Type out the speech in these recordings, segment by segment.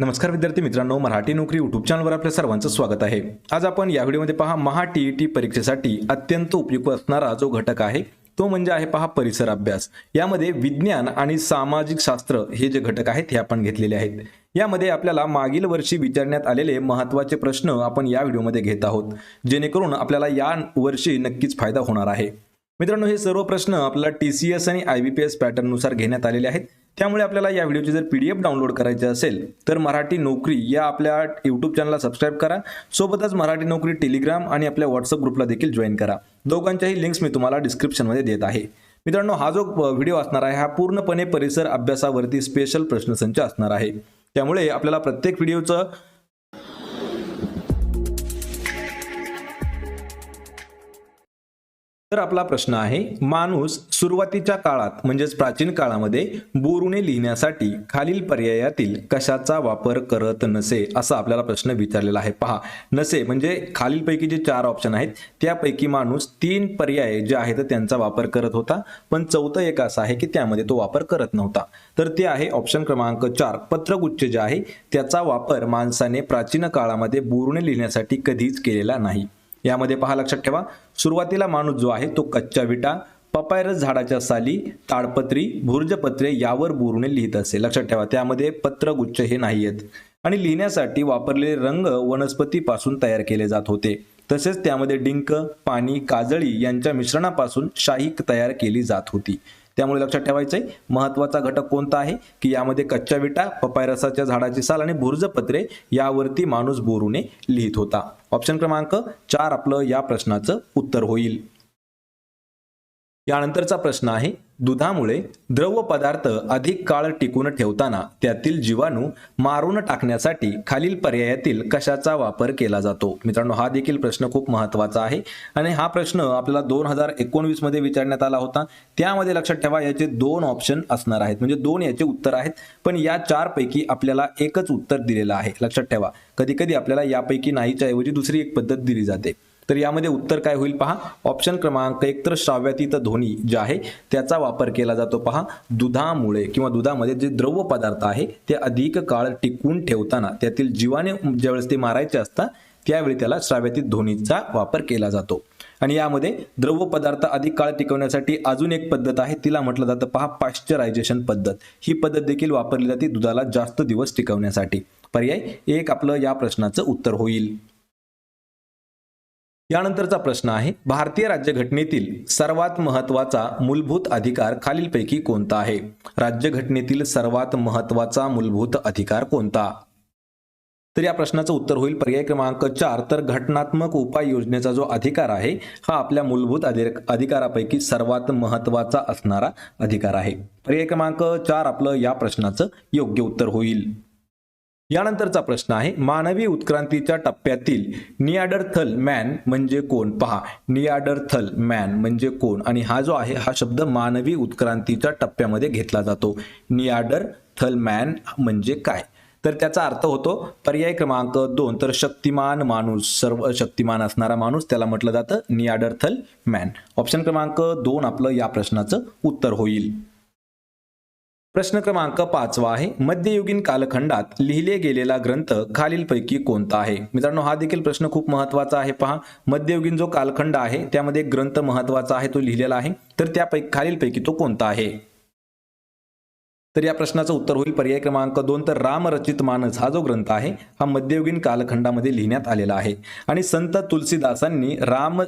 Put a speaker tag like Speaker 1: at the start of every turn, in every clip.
Speaker 1: नमस्कार विद्यार्थी मित्रांनो मराठी नोकरी युट्यूब चॅनलवर आपल्या सर्वांचं स्वागत आहे. आज आपण या व्हिडिओमध्ये पहा महा टी टी परीक्षेसाठी अत्यंत उपयुक्त असणारा जो घटक आहे तो म्हणजे आहे पहा परिसर अभ्यास. यामध्ये विज्ञान आणि सामाजिक शास्त्र हे जे घटक आहेत हे आपण घेतलेले आहेत. यामध्ये आपल्याला मागील वर्षी विचारण्यात आलेले महत्त्वाचे प्रश्न आपण या व्हिडिओमध्ये घेत आहोत. जेणेकरून आपल्याला या वर्षी नक्कीच फायदा होणार आहे. मित्रांनो हे सर्व प्रश्न आपल्याला टी सी एस आणि आय बी पी एस पॅटर्ननुसार घेण्यात आलेले आहेत. त्यामुळे आपल्याला या व्हिडिओची जर पी डी एफ डाउनलोड करायची असेल तर मराठी नोकरी या आपल्या यूट्यूब चॅनलला सबस्क्राईब करा. सोबतच मराठी नोकरी टेलिग्राम आणि आपल्या व्हॉट्सअप ग्रुपला देखील जॉईन करा. दोघांच्याही लिंक्स मी तुम्हाला डिस्क्रिप्शनमध्ये देत आहे. मित्रांनो हा जो व्हिडिओ असणार आहे हा पूर्णपणे परिसर अभ्यासावरती स्पेशल प्रश्नसंच असणार आहे. त्यामुळे आपल्याला प्रत्येक व्हिडिओचं तर आपला प्रश्न आहे माणूस सुरुवातीच्या काळात म्हणजेच प्राचीन काळामध्ये बोरुणे लिहिण्यासाठी खालील पर्यायातील कशाचा वापर करत नसे असा आपल्याला प्रश्न विचारलेला आहे. पहा नसे म्हणजे खालीलपैकी जे चार ऑप्शन आहेत त्यापैकी माणूस तीन पर्याय जे आहेत त्यांचा वापर करत होता. पण चौथं एक असं आहे की त्यामध्ये तो वापर करत नव्हता. तर ते आहे ऑप्शन क्रमांक चार पत्रगुच्छ जे आहे त्याचा वापर माणसाने प्राचीन काळामध्ये बोरुणे लिहिण्यासाठी कधीच केलेला नाही. यामध्ये पहा लक्षात ठेवा. सुरुवातीला माणूस जो आहे तो कच्च्या विटा पपायरस झाडाच्या साली ताडपत्री भुर्जपत्रे यावर बोरुणे लिहित असे. लक्षात ठेवा त्यामध्ये पत्रगुच्छ हे नाही आहेत आणि लिहिण्यासाठी वापरलेले रंग वनस्पतीपासून तयार केले जात होते. तसेच त्यामध्ये डिंक पाणी काजळी यांच्या मिश्रणापासून शाही तयार केली जात होती. त्यामुळे लक्षात ठेवायचं आहे महत्त्वाचा घटक कोणता आहे? की यामध्ये कच्च्या विटा पपायरसाच्या झाडाची साल आणि भुर्जपत्रे यावरती माणूस बोरूने लिहित होता. ऑप्शन क्रमांक चार आपलं या प्रश्नाचं उत्तर होईल. यानंतरचा प्रश्न आहे दुधामुळे द्रव पदार्थ अधिक काळ टिकून ठेवताना त्यातील जीवाणू मारून टाकण्यासाठी खालील पर्यायातील कशाचा वापर केला जातो? मित्रांनो हा देखील प्रश्न खूप महत्त्वाचा आहे आणि हा प्रश्न आपल्याला दोन हजार एकोणवीसमध्ये विचारण्यात आला होता. त्यामध्ये लक्षात ठेवा याचे दोन ऑप्शन असणार आहेत. म्हणजे दोन याचे उत्तर आहेत पण या चार पैकी आपल्याला एकच उत्तर दिलेलं आहे. लक्षात ठेवा कधी कधी आपल्याला यापैकी नाहीच्या ऐवजी दुसरी एक पद्धत दिली जाते. तर यामध्ये उत्तर काय होईल पहा. ऑप्शन क्रमांक एकतर श्राव्यातीत ध्वनी जे आहे त्याचा वापर केला जातो पहा. दुधामुळे किंवा दुधामध्ये जे द्रव पदार्थ आहे ते अधिक काळ टिकवून ठेवताना त्यातील जीवाने ज्यावेळेस ते मारायचे असतात त्यावेळी त्याला श्राव्यातीत ध्वनीचा वापर केला जातो. आणि यामध्ये द्रव पदार्थ अधिक काळ टिकवण्यासाठी अजून एक पद्धत आहे तिला म्हटलं जातं पहा पाश्चरायझेशन पद्धत. ही पद्धत देखील वापरली जाते दुधाला जास्त दिवस टिकवण्यासाठी. पर्याय एक आपलं या प्रश्नाचं उत्तर होईल. यानंतरचा प्रश्न आहे भारतीय राज्यघटनेतील सर्वात महत्त्वाचा मूलभूत अधिकार खालीलपैकी कोणता आहे? राज्यघटनेतील सर्वात महत्त्वाचा मूलभूत अधिकार कोणता? तर या प्रश्नाचं उत्तर होईल पर्याय क्रमांक चार. तर घटनात्मक उपाय योजनेचा जो अधिकार आहे हा आपल्या मूलभूत अधिकारापैकी सर्वात महत्त्वाचा असणारा अधिकार आहे. पर्याय क्रमांक चार आपलं या प्रश्नाचं योग्य उत्तर होईल. यानंतरचा प्रश्न आहे मानवी उत्क्रांतीच्या टप्प्यातील नियाडरथल मॅन म्हणजे कोण? पहा नियाडरथल मॅन म्हणजे कोण? आणि हा जो आहे हा शब्द मानवी उत्क्रांतीच्या टप्प्यामध्ये घेतला जातो. नियाडरथल मॅन म्हणजे काय? तर त्याचा अर्थ होतो पर्याय क्रमांक दोन. तर शक्तिमान माणूस सर्व शक्तिमान असणारा माणूस त्याला म्हटलं जातं नियाडरथल मॅन. ऑप्शन क्रमांक दोन आपलं या प्रश्नाचं उत्तर होईल. प्रश्न क्रमांक पाचवा आहे. मध्ययुगीन कालखंडात लिहिले गेलेला ग्रंथ खालीलपैकी कोणता आहे? मित्रांनो हा देखील प्रश्न खूप महत्त्वाचा आहे. पहा मध्ययुगीन जो कालखंड आहे त्यामध्ये एक ग्रंथ महत्त्वाचा आहे तो लिहिलेला आहे. तर त्यापैकी खालीलपैकी तो कोणता आहे? तर या प्रश्नाचं उत्तर होईल. पर्याय क्रमांक दोन. तर रामरचित मानस हा जो ग्रंथ आहे हा मध्ययुगीन कालखंडामध्ये लिहिण्यात आलेला आहे. आणि संत तुलसीदासांनी राम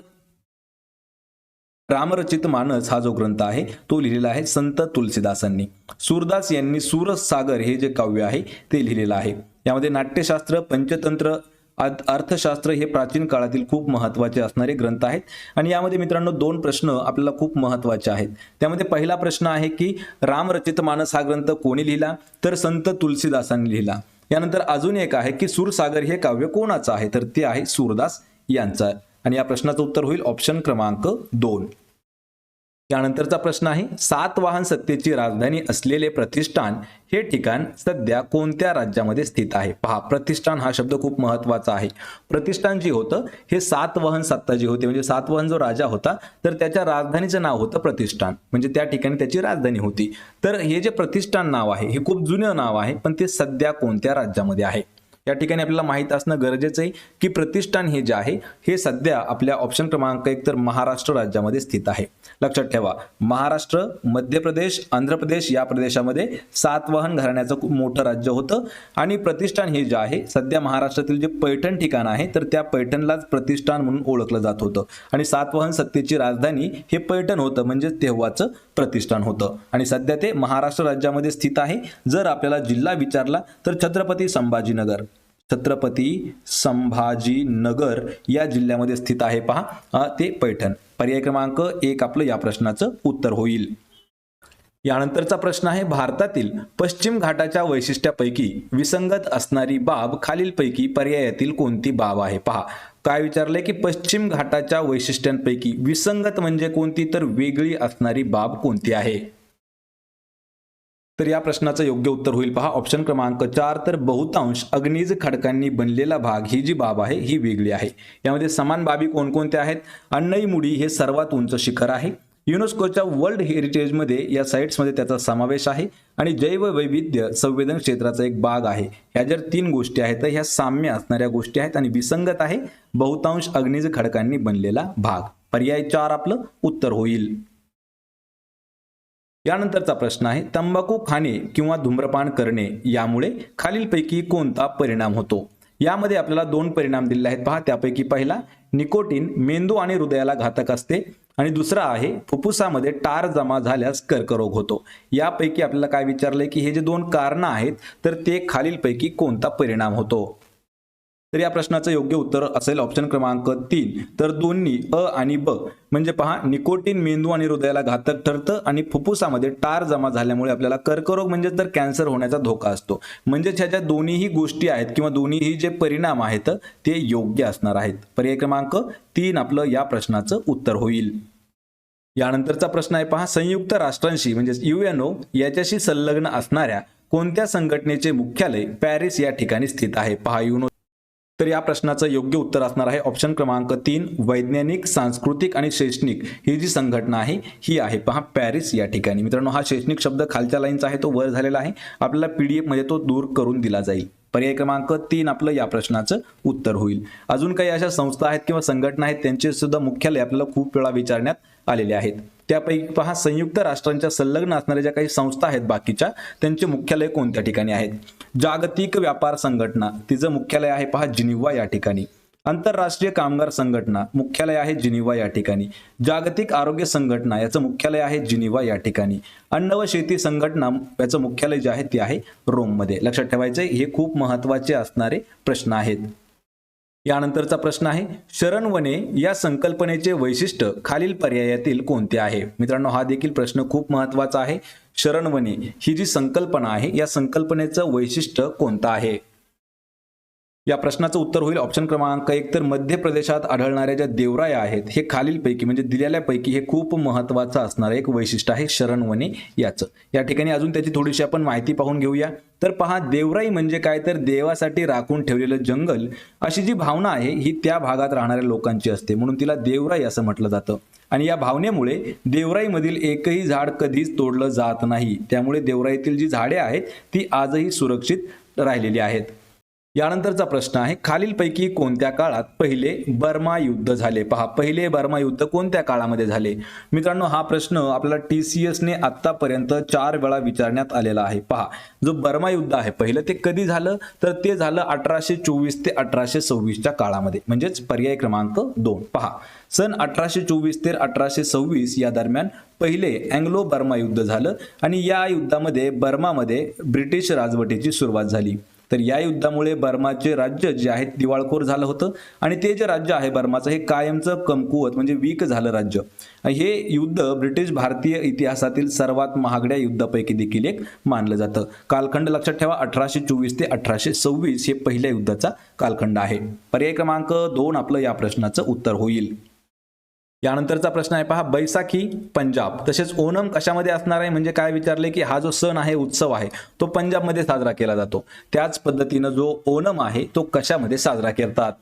Speaker 1: रामरचित मानस हा जो ग्रंथ आहे तो लिहिलेला आहे संत तुलसीदासांनी. सूरदास यांनी सूरसागर हे जे काव्य आहे ते लिहिलेलं आहे. यामध्ये नाट्यशास्त्र पंचतंत्र अर्थशास्त्र हे प्राचीन काळातील खूप महत्त्वाचे असणारे ग्रंथ आहेत. आणि यामध्ये मित्रांनो दोन प्रश्न आपल्याला खूप महत्त्वाचे आहेत. त्यामध्ये पहिला प्रश्न आहे की रामरचित मानस हा ग्रंथ कोणी लिहिला? तर संत तुलसीदासांनी लिहिला. यानंतर अजून एक आहे की सूरसागर हे काव्य कोणाचं आहे? तर ते आहे सूरदास यांचं. आणि या प्रश्नाचं उत्तर होईल ऑप्शन क्रमांक दोन. त्यानंतरचा प्रश्न आहे सातवाहन सत्तेची राजधानी असलेले प्रतिष्ठान हे ठिकाण सध्या कोणत्या राज्यामध्ये स्थित आहे? पहा प्रतिष्ठान हा शब्द खूप महत्त्वाचा आहे. प्रतिष्ठान जे होतं हे सातवाहन सत्ता जी होती म्हणजे सातवाहन जो राजा होता तर त्याच्या राजधानीचं नाव होतं प्रतिष्ठान. म्हणजे त्या ठिकाणी त्याची राजधानी होती. तर हे जे प्रतिष्ठान नाव आहे हे खूप जुनं नाव आहे पण ते सध्या कोणत्या राज्यामध्ये आहे? या ठिकाणी आपल्याला माहीत असणं गरजेचं आहे की प्रतिष्ठान हे जे आहे हे सध्या आपल्या ऑप्शन क्रमांक एक तर महाराष्ट्र राज्यामध्ये स्थित आहे. लक्षात ठेवा महाराष्ट्र मध्य प्रदेश आंध्र प्रदेश या प्रदेशामध्ये सातवाहन घराण्याचं खूप मोठं राज्य होतं आणि प्रतिष्ठान हे जे आहे सध्या महाराष्ट्रातील जे पैठण ठिकाण आहे तर त्या पैठणलाच प्रतिष्ठान म्हणून ओळखलं जात होतं. आणि सातवाहन सत्तेची राजधानी हे पैठण होतं म्हणजे तेव्हाचं प्रतिष्ठान होतं. आणि सध्या ते महाराष्ट्र राज्यामध्ये स्थित आहे. जर आपल्याला जिल्हा विचारला तर छत्रपती संभाजीनगर. छत्रपती संभाजीनगर या जिल्ह्यामध्ये स्थित आहे. पहा ते पैठण. पर्याय क्रमांक एक आपलं या प्रश्नाचं उत्तर होईल. यानंतरचा प्रश्न आहे भारतातील पश्चिम घाटाच्या वैशिष्ट्यापैकी विसंगत असणारी बाब खालीलपैकी पर्यायातील कोणती बाब आहे? पहा काय विचारलंय की पश्चिम घाटाच्या वैशिष्ट्यांपैकी विसंगत म्हणजे कोणती? तर वेगळी असणारी बाब कोणती आहे? तर या प्रश्नाचं योग्य उत्तर होईल पहा. ऑप्शन क्रमांक चार तर बहुतांश अग्निज खडकांनी बनलेला भाग ही जी बाब आहे ही वेगळी आहे. यामध्ये समान बाबी कोणकोणत्या आहेत? अण्णईमुडी हे सर्वात उंच शिखर आहे. युनेस्कोच्या वर्ल्ड हेरिटेजमध्ये या साईट्समध्ये त्याचा समावेश आहे. आणि जैववैविध्य संवेदन क्षेत्राचा एक भाग आहे. ह्या जर तीन गोष्टी आहेत तर ह्या साम्य असणाऱ्या गोष्टी आहेत आणि विसंगत आहे बहुतांश अग्निज खडकांनी बनलेला भाग. पर्याय चार आपलं उत्तर होईल. यानंतरचा प्रश्न आहे तंबाखू खाणे किंवा धूम्रपान करणे यामुळे खालीलपैकी कोणता परिणाम होतो? यामध्ये आपल्याला दोन परिणाम दिलेले आहेत. पहा त्यापैकी पहिला निकोटीन मेंदू आणि हृदयाला घातक असते. आणि दुसरा आहे फुफ्फुसामध्ये टार जमा झाल्यास कर्करोग होतो. यापैकी आपल्याला काय विचारलंय की हे जे दोन कारणं आहेत तर ते खालीलपैकी कोणता परिणाम होतो? तर या प्रश्नाचं योग्य उत्तर असेल ऑप्शन क्रमांक तीन. तर दोन्ही अ आणि ब. म्हणजे पहा निकोटीन मेंदू आणि हृदयाला घातक ठरतं आणि फुफ्फुसामध्ये टार जमा झाल्यामुळे आपल्याला कर्करोग म्हणजे तर कॅन्सर होण्याचा धोका असतो. म्हणजेच ह्याच्या दोन्हीही गोष्टी आहेत किंवा दोन्हीही जे परिणाम आहेत ते योग्य असणार आहेत. पर्याय क्रमांक तीन आपलं या प्रश्नाचं उत्तर होईल. यानंतरचा प्रश्न आहे पहा संयुक्त राष्ट्रांशी म्हणजे युएनओ याच्याशी संलग्न असणाऱ्या कोणत्या संघटनेचे मुख्यालय पॅरिस या ठिकाणी स्थित आहे? पहा युनो तर या प्रश्नाचं योग्य उत्तर असणार आहे ऑप्शन क्रमांक तीन वैज्ञानिक सांस्कृतिक आणि शैक्षणिक. ही जी संघटना आहे ही आहे. पहा पॅरिस या ठिकाणी. मित्रांनो हा शैक्षणिक शब्द खालच्या लाईनचा आहे तो वर झालेला आहे. आपल्याला पीडीएफमध्ये तो दूर करून दिला जाईल. पर्याय क्रमांक तीन आपलं या प्रश्नाचं उत्तर होईल. अजून काही अशा संस्था आहेत किंवा संघटना आहेत त्यांचे सुद्धा मुख्यालय आपल्याला खूप वेळा विचारण्यात आलेले आहेत. त्यापैकी पहा संयुक्त राष्ट्रांच्या संलग्न असणाऱ्या ज्या काही संस्था आहेत बाकीच्या त्यांचे मुख्यालय कोणत्या ठिकाणी आहेत? जागतिक व्यापार संघटना तिचं मुख्यालय आहे पहा जिनिव्हा या ठिकाणी. आंतरराष्ट्रीय कामगार संघटना मुख्यालय आहे जिनिव्हा या ठिकाणी. जागतिक आरोग्य संघटना याचं मुख्यालय आहे जिनिव्हा या ठिकाणी. अन्न व शेती संघटना याचं मुख्यालय जे आहे ते आहे रोममध्ये. लक्षात ठेवायचं हे खूप महत्त्वाचे असणारे प्रश्न आहेत. यानंतरचा प्रश्न आहे शरणवने या संकल्पनेचे वैशिष्ट्य खालील पर्यायातील कोणते आहे? मित्रांनो हा देखील प्रश्न खूप महत्त्वाचा आहे. शरणवने ही जी संकल्पना आहे या संकल्पनेचं वैशिष्ट्य कोणतं आहे? या प्रश्नाचं उत्तर होईल ऑप्शन क्रमांक एक. तर मध्य प्रदेशात आढळणाऱ्या ज्या देवराया आहेत हे खालीलपैकी म्हणजे दिलेल्यापैकी हे खूप महत्वाचं असणारं एक वैशिष्ट्य आहे शरणवने याचं. या ठिकाणी अजून त्याची थोडीशी आपण माहिती पाहून घेऊया. तर पहा देवराई म्हणजे काय? तर देवासाठी राखून ठेवलेलं जंगल अशी जी भावना आहे ही त्या भागात राहणाऱ्या लोकांची असते. म्हणून तिला देवराई असं म्हटलं जातं. आणि या भावनेमुळे देवराईमधील एकही झाड कधीच तोडलं जात नाही. त्यामुळे देवराईतील जी झाडे आहेत ती आजही सुरक्षित राहिलेली आहेत. यानंतरचा प्रश्न आहे खालीलपैकी कोणत्या काळात पहिले बर्मा युद्ध झाले? पहा पहिले बर्मा युद्ध कोणत्या काळामध्ये झाले? मित्रांनो हा प्रश्न आपल्याला टी सी एसने आतापर्यंत चार वेळा विचारण्यात आलेला आहे. पहा जो बर्मा युद्ध आहे पहिलं ते कधी झालं? तर ते झालं अठराशे चोवीस ते अठराशे सव्वीसच्या काळामध्ये म्हणजेच पर्याय क्रमांक दोन. पहा सन अठराशे चोवीस ते अठराशे सव्वीस या दरम्यान पहिले अँग्लो बर्मा युद्ध झालं आणि या युद्धामध्ये बर्मामध्ये ब्रिटिश राजवटीची सुरुवात झाली. तर या युद्धामुळे बर्माचे राज्य जे आहे दिवाळखोर झालं होतं. आणि ते जे राज्य आहे बर्माचं हे कायमचं कमकुवत म्हणजे वीक झालं राज्य. हे युद्ध ब्रिटिश भारतीय इतिहासातील सर्वात महागड्या युद्धापैकी देखील एक मानलं जातं. कालखंड लक्षात ठेवा अठराशे चोवीस ते अठराशे सव्वीस हे पहिल्या युद्धाचा कालखंड आहे. पर्याय क्रमांक दोन आपलं या प्रश्नाचं उत्तर होईल. यानंतरचा प्रश्न आहे पहा बैसाखी पंजाब. तसेच ओणम कशामध्ये असणार आहे? म्हणजे काय विचारले की हा जो सण आहे उत्सव आहे तो पंजाबमध्ये साजरा केला जातो. त्याच पद्धतीनं जो ओणम आहे तो कशामध्ये साजरा करतात?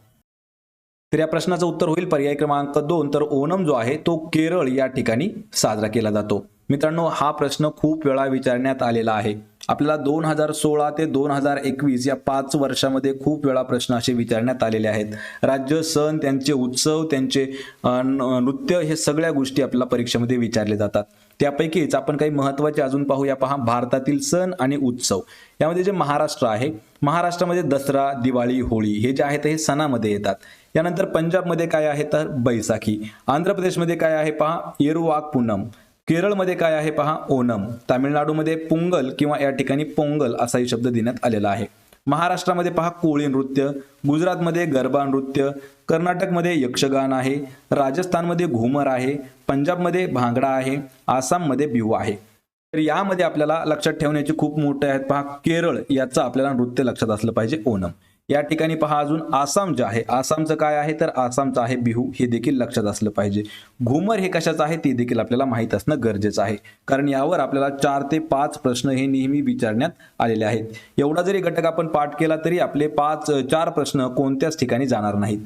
Speaker 1: तर या प्रश्नाचं उत्तर होईल पर्याय क्रमांक दोन. तर ओणम जो आहे तो केरळ या ठिकाणी साजरा केला जातो. मित्रांनो हा प्रश्न खूप वेळा विचारण्यात आलेला आहे. आपल्याला दोन हजार सोळा ते दोन हजार एकवीस या पाच वर्षामध्ये खूप वेळा प्रश्न असे विचारण्यात आलेले आहेत. राज्य सण त्यांचे उत्सव त्यांचे नृत्य हे सगळ्या गोष्टी आपल्याला परीक्षेमध्ये विचारले जातात. त्यापैकीच आपण काही महत्त्वाचे अजून पाहूया. पहा भारतातील सण आणि उत्सव. यामध्ये जे महाराष्ट्र आहे महाराष्ट्रामध्ये दसरा दिवाळी होळी हे जे आहेत हे सणामध्ये येतात. यानंतर पंजाबमध्ये काय आहे तर बैसाखी. आंध्र प्रदेशमध्ये काय आहे पहा येरुवाक पूनम. केरळमध्ये काय आहे पहा? ओनम तामिळनाडूमध्ये पोंगल किंवा या ठिकाणी पोंगल असाही शब्द देण्यात आलेला आहे. महाराष्ट्रामध्ये पहा कोळी नृत्य गुजरातमध्ये गरबा नृत्य कर्नाटकमध्ये यक्षगान आहे राजस्थानमध्ये घुमर आहे पंजाबमध्ये भांगडा आहे आसाममध्ये बिहू आहे. तर यामध्ये आपल्याला लक्षात ठेवण्याची खूप मोठे आहेत पहा केरळ याचं आपल्याला नृत्य लक्षात असलं पाहिजे ओनम या ठिकाणी पहा अजून आसाम जे आहे आसामचं काय आहे? तर आसामचं आहे बिहू. हे देखील लक्षात असलं पाहिजे. घुमर हे कशाचं आहे? ते देखील आपल्याला माहीत असणं गरजेचं आहे. कारण यावर आपल्याला चार ते पाच प्रश्न हे नेहमी विचारण्यात आलेले आहेत. एवढा जरी घटक आपण पाठ केला तरी आपले पाच चार प्रश्न कोणत्याच ठिकाणी जाणार नाहीत.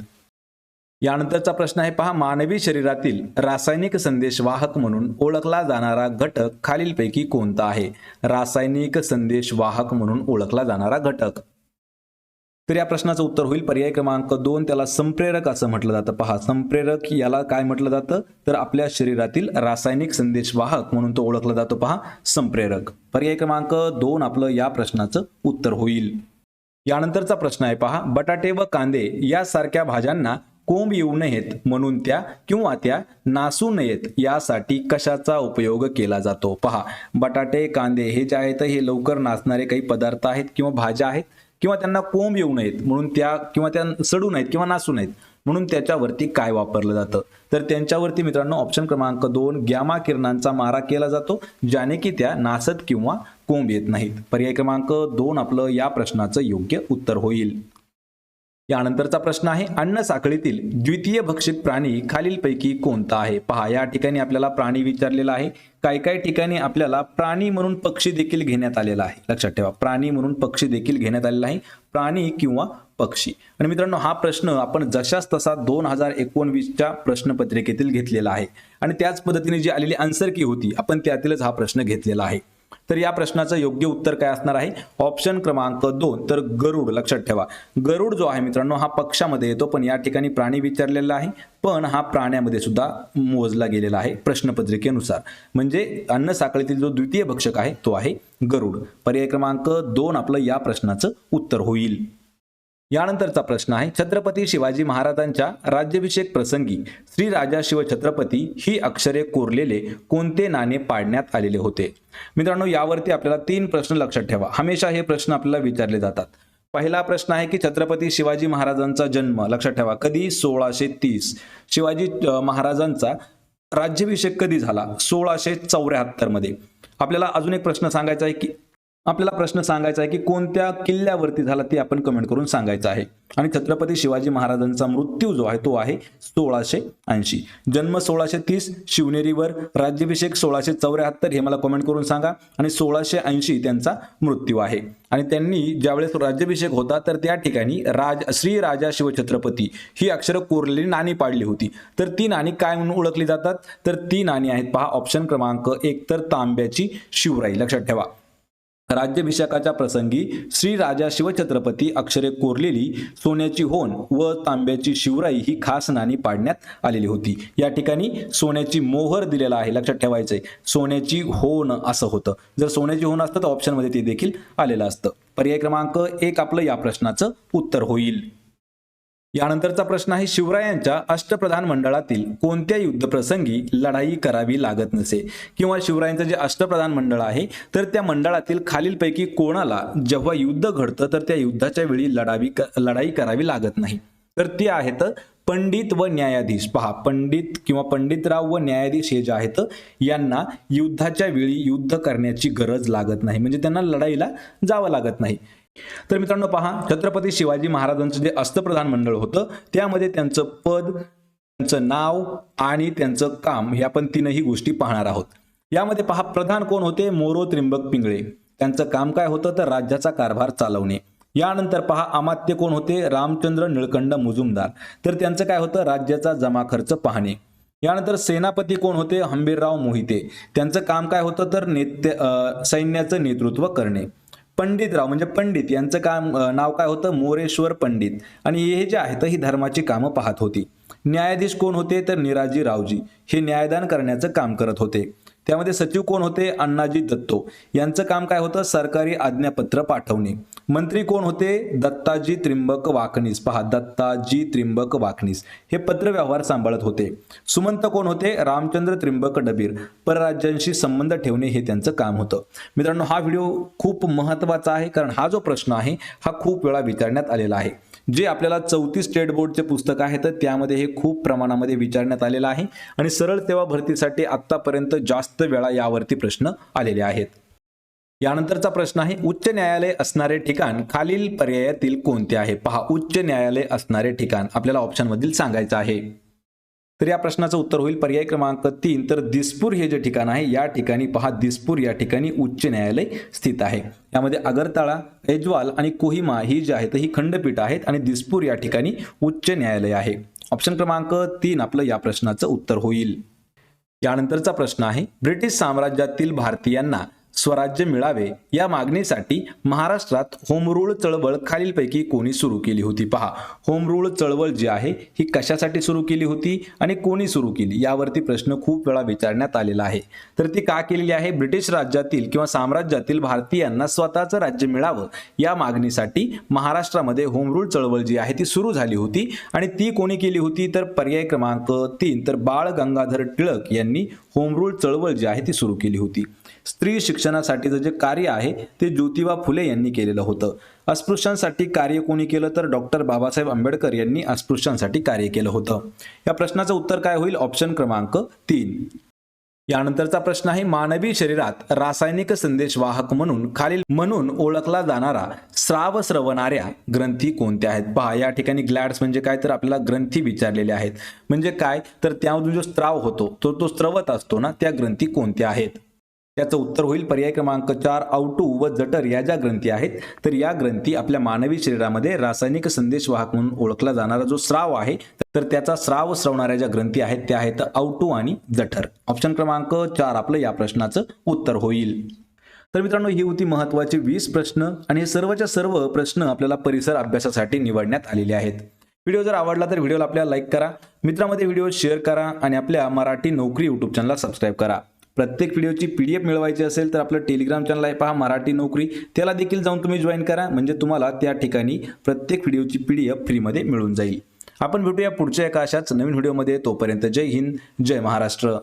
Speaker 1: यानंतरचा प्रश्न आहे पहा मानवी शरीरातील रासायनिक संदेशवाहक म्हणून ओळखला जाणारा घटक खालीलपैकी कोणता आहे? रासायनिक संदेशवाहक म्हणून ओळखला जाणारा घटक. तर या प्रश्नाचं उत्तर होईल. पर्याय क्रमांक दोन त्याला संप्रेरक असं म्हटलं जातं. पहा संप्रेरक याला काय म्हटलं जातं? तर आपल्या शरीरातील रासायनिक संदेशवाहक म्हणून तो ओळखला जातो. पहा संप्रेरक. पर्याय क्रमांक दोन आपलं या प्रश्नाचं उत्तर होईल. यानंतरचा प्रश्न आहे पहा बटाटे व कांदे यासारख्या भाज्यांना कोंब येऊ नयेत म्हणून त्या किंवा त्या नासू नयेत यासाठी कशाचा उपयोग केला जातो? पहा बटाटे कांदे हे जे आहेत हे लवकर नाचणारे काही पदार्थ आहेत किंवा भाज्या आहेत. किंवा त्यांना कोंब येऊ नयेत म्हणून त्या किंवा त्या सडू नयेत किंवा नासू नयेत म्हणून त्याच्यावरती काय वापरलं जातं? तर त्यांच्यावरती मित्रांनो ऑप्शन क्रमांक दोन गॅमा किरणांचा मारा केला जातो ज्याने की त्या नासत किंवा कोंब येत नाहीत. पर्याय क्रमांक दोन आपलं या प्रश्नाचं योग्य उत्तर होईल. यानंतरचा प्रश्न आहे अन्न साखळीतील द्वितीय भक्षक प्राणी खालीलपैकी कोणता आहे? पहा या ठिकाणी आपल्याला प्राणी विचारलेला आहे. काही काही ठिकाणी आपल्याला प्राणी म्हणून पक्षी देखील घेण्यात आलेला आहे. लक्षात ठेवा प्राणी म्हणून पक्षी देखील घेण्यात आलेला आहे. प्राणी किंवा पक्षी. आणि मित्रांनो हा प्रश्न आपण जशाच तसा दोन हजार एकोणवीसच्या प्रश्नपत्रिकेतील घेतलेला आहे. आणि त्याच पद्धतीने जी आलेली आन्सर की होती आपण त्यातीलच हा प्रश्न घेतलेला आहे. तर या प्रश्नाचं योग्य उत्तर काय असणार आहे? ऑप्शन क्रमांक दोन. तर गरुड लक्षात ठेवा. गरुड जो आहे मित्रांनो हा पक्षामध्ये येतो पण या ठिकाणी प्राणी विचारलेला आहे. पण हा प्राण्यामध्ये सुद्धा मोजला गेलेला आहे प्रश्नपत्रिकेनुसार. म्हणजे अन्न साखळीतील जो द्वितीय भक्षक आहे तो आहे गरुड. पर्याय क्रमांक दोन आपलं या प्रश्नाचं उत्तर होईल. यानंतरचा प्रश्न आहे छत्रपती शिवाजी महाराजांच्या राज्याभिषेक प्रसंगी श्री राजा शिव छत्रपती ही अक्षरे कोरलेले कोणते नाणे पाडण्यात आलेले होते? मित्रांनो यावरती आपल्याला तीन प्रश्न लक्षात ठेवा. हमेशा हे प्रश्न आपल्याला विचारले जातात. पहिला प्रश्न आहे की छत्रपती शिवाजी महाराजांचा जन्म लक्षात ठेवा. कधी? सोळाशे तीस. शिवाजी महाराजांचा राज्याभिषेक कधी झाला? सोळाशे चौऱ्याहत्तरमध्ये. आपल्याला अजून एक प्रश्न सांगायचा आहे की आपल्याला प्रश्न सांगायचा आहे की कोणत्या किल्ल्यावरती झाला ते आपण कमेंट करून सांगायचं आहे. आणि छत्रपती शिवाजी महाराजांचा मृत्यू जो आहे तो आहे सोळाशे ऐंशी. जन्म सोळाशे तीस शिवनेरीवर राज्याभिषेक सोळाशे चौऱ्याहत्तर हे मला कमेंट करून सांगा. आणि सोळाशे ऐंशी त्यांचा मृत्यू आहे. आणि त्यांनी ज्यावेळेस राज्याभिषेक होता तर त्या ठिकाणी राज श्री राजा शिवछत्रपती ही अक्षर कोरलेली नाणी पाडली होती. तर ती नाणी काय म्हणून ओळखली जातात? तर ती नाणी आहेत पहा ऑप्शन क्रमांक एक तर तांब्याची शिवराई. लक्षात ठेवा. राज्याभिषेकाच्या प्रसंगी श्री राजा शिवछत्रपती अक्षरे कोरलेली सोन्याची होन व तांब्याची शिवराई ही खास नाणी पाडण्यात आलेली होती. या ठिकाणी सोन्याची मोहर दिलेला आहे. लक्षात ठेवायचंय. सोन्याची होन असं होतं. जर सोन्याची होन असतं तर ऑप्शनमध्ये ते देखील आलेलं असतं. पर्याय क्रमांक एक आपलं या प्रश्नाचं उत्तर होईल. यानंतरचा प्रश्न आहे शिवरायांच्या अष्टप्रधान मंडळातील कोणत्या युद्धप्रसंगी लढाई करावी लागत नसे? किंवा शिवरायांचं जे अष्टप्रधान मंडळ आहे तर त्या मंडळातील खालीलपैकी कोणाला जेव्हा युद्ध घडतं तर त्या युद्धाच्या वेळी लढावी लढाई करावी लागत नाही. तर ते आहेत पंडित व न्यायाधीश. पहा पंडित किंवा पंडितराव व न्यायाधीश हे जे आहेत यांना युद्धाच्या वेळी युद्ध करण्याची गरज लागत नाही. म्हणजे त्यांना लढाईला जावं लागत नाही. तर मित्रांनो पहा छत्रपती शिवाजी महाराजांचं जे अस्तप्रधान मंडळ होतं त्यामध्ये त्यांचं पद त्यांचं नाव आणि त्यांचं काम हे आपण तीनही गोष्टी पाहणार आहोत. यामध्ये पहा प्रधान कोण होते? मोरो त्रिंबक पिंगळे. त्यांचं काम काय होतं? तर राज्याचा कारभार चालवणे. यानंतर पहा अमात्य कोण होते? रामचंद्र निळकंड मुजुमदार. तर त्यांचं काय होतं? राज्याचा जमा खर्च पाहणे. यानंतर सेनापती कोण होते? हंबीरराव मोहिते. त्यांचं काम काय होतं? तर नेत्य अं, सैन्याचं नेतृत्व करणे. पंडितराव म्हणजे पंडित यांचं काम नाव काय होतं? मोरेश्वर पंडित. आणि हे जे आहेत ही धर्माची कामं पाहत होती. न्यायाधीश कोण होते? तर निराजी रावजी. हे न्यायदान करण्याचं काम करत होते. त्यामध्ये सचिव कोण होते? अण्णाजी दत्तो. यांचं काम काय होतं? सरकारी आज्ञापत्र पाठवणे. मंत्री कोण होते? दत्ताजी त्रिंबक वाकणीस पहा दत्ताजी त्रिंबक वाकणीस हे पत्रव्यवहार सांभाळत होते. सुमंत कोण होते? रामचंद्र त्रिंबक डबीर. परराज्यांशी संबंध ठेवणे हे त्यांचं काम होतं. मित्रांनो हा व्हिडिओ खूप महत्त्वाचा आहे कारण हा जो प्रश्न आहे हा खूप वेळा विचारण्यात आलेला आहे. जे आपल्याला चौतीस स्टेट बोर्डचे पुस्तक आहे तर त्यामध्ये हे खूप प्रमाणामध्ये विचारण्यात आलेलं आहे. आणि सरळ सेवा भरतीसाठी आत्तापर्यंत जास्त वेळा यावरती प्रश्न आलेले आहेत. यानंतरचा प्रश्न आहे उच्च न्यायालय असणारे ठिकाण खालील पर्यायातील कोणते आहे? पहा उच्च न्यायालय असणारे ठिकाण आपल्याला ऑप्शनमधील सांगायचं आहे. तर या प्रश्नाचं उत्तर होईल. पर्याय क्रमांक तीन. तर दिसपूर हे जे ठिकाण आहे या ठिकाणी पहा दिसपूर या ठिकाणी उच्च न्यायालय स्थित आहे. यामध्ये अगरताळा एजवाल आणि कोहिमा ही जी आहेत ही खंडपीठ आहेत आणि दिसपूर या ठिकाणी उच्च न्यायालय आहे. ऑप्शन क्रमांक तीन आपलं या प्रश्नाचं उत्तर होईल. यानंतरचा प्रश्न आहे. ब्रिटिश साम्राज्यातील भारतीयांना स्वराज्य मिळावे या मागणीसाठी महाराष्ट्रात होमरूळ चळवळ खालीलपैकी कोणी सुरू केली होती? पहा होमरूळ चळवळ जी आहे ही कशासाठी सुरू केली होती आणि कोणी सुरू केली? यावरती प्रश्न खूप वेळा विचारण्यात आलेला आहे. तर ती का केलेली आहे? ब्रिटिश राज्यातील किंवा साम्राज्यातील भारतीयांना स्वतःचं राज्य मिळावं या मागणीसाठी महाराष्ट्रामध्ये होमरूळ चळवळ जी आहे ती सुरू झाली होती आणि ती कोणी केली होती? तर पर्याय क्रमांक तीन तर बाळ गंगाधर टिळक यांनी होमरूल चळवळ जी आहे ती सुरू केली होती. स्त्री शिक्षणासाठीचं जे कार्य आहे ते ज्योतिबा फुले यांनी केलेलं होतं. अस्पृश्यांसाठी कार्य कोणी केलं तर डॉक्टर बाबासाहेब आंबेडकर यांनी अस्पृश्यांसाठी कार्य केलं होतं. या प्रश्नाचं उत्तर काय होईल? ऑप्शन क्रमांक तीन. यानंतरचा प्रश्न आहे मानवी शरीरात रासायनिक संदेश वाहक म्हणून खालील म्हणून ओळखला जाणारा स्राव स्रवणाऱ्या ग्रंथी कोणत्या आहेत? पहा या ठिकाणी ग्लॅड्स म्हणजे काय? तर आपल्याला ग्रंथी विचारलेले आहेत. म्हणजे काय? तर त्यामधून जो स्त्राव होतो तो तो स्त्रवत असतो ना त्या ग्रंथी कोणत्या आहेत? त्याचं उत्तर होईल पर्याय क्रमांक चार आउटू व जटर या ज्या ग्रंथी आहेत तर या ग्रंथी आपल्या मानवी शरीरामध्ये रासायनिक संदेश वाहक म्हणून ओळखला जाणारा जो स्राव आहे तर त्याचा स्राव स्रवणाऱ्या ज्या ग्रंथी आहेत त्या आहेत आउटू आणि जठर ऑप्शन क्रमांक चार आपलं या प्रश्नाचं उत्तर होईल. तर मित्रांनो ही होती महत्वाची वीस प्रश्न आणि हे सर्वच्या सर्व प्रश्न आपल्याला परिसर अभ्यासासाठी निवडण्यात आलेले आहेत. व्हिडिओ जर आवडला तर व्हिडिओला आपल्याला लाईक करा मित्रांमध्ये व्हिडिओ शेअर करा आणि आपल्या मराठी नोकरी युट्यूब चॅनलला सबस्क्राईब करा. प्रत्येक व्हिडिओची पी डी एफ मिळवायची असेल तर आपलं टेलिग्राम चॅनल आहे पहा मराठी नोकरी. त्याला देखील जाऊन तुम्ही जॉईन करा. म्हणजे तुम्हाला त्या ठिकाणी प्रत्येक व्हिडिओची पी डी एफ फ्रीमध्ये मिळून जाईल. आपण भेटूया पुढच्या एका अशाच नवीन व्हिडिओमध्ये. तोपर्यंत जय हिंद जय महाराष्ट्र.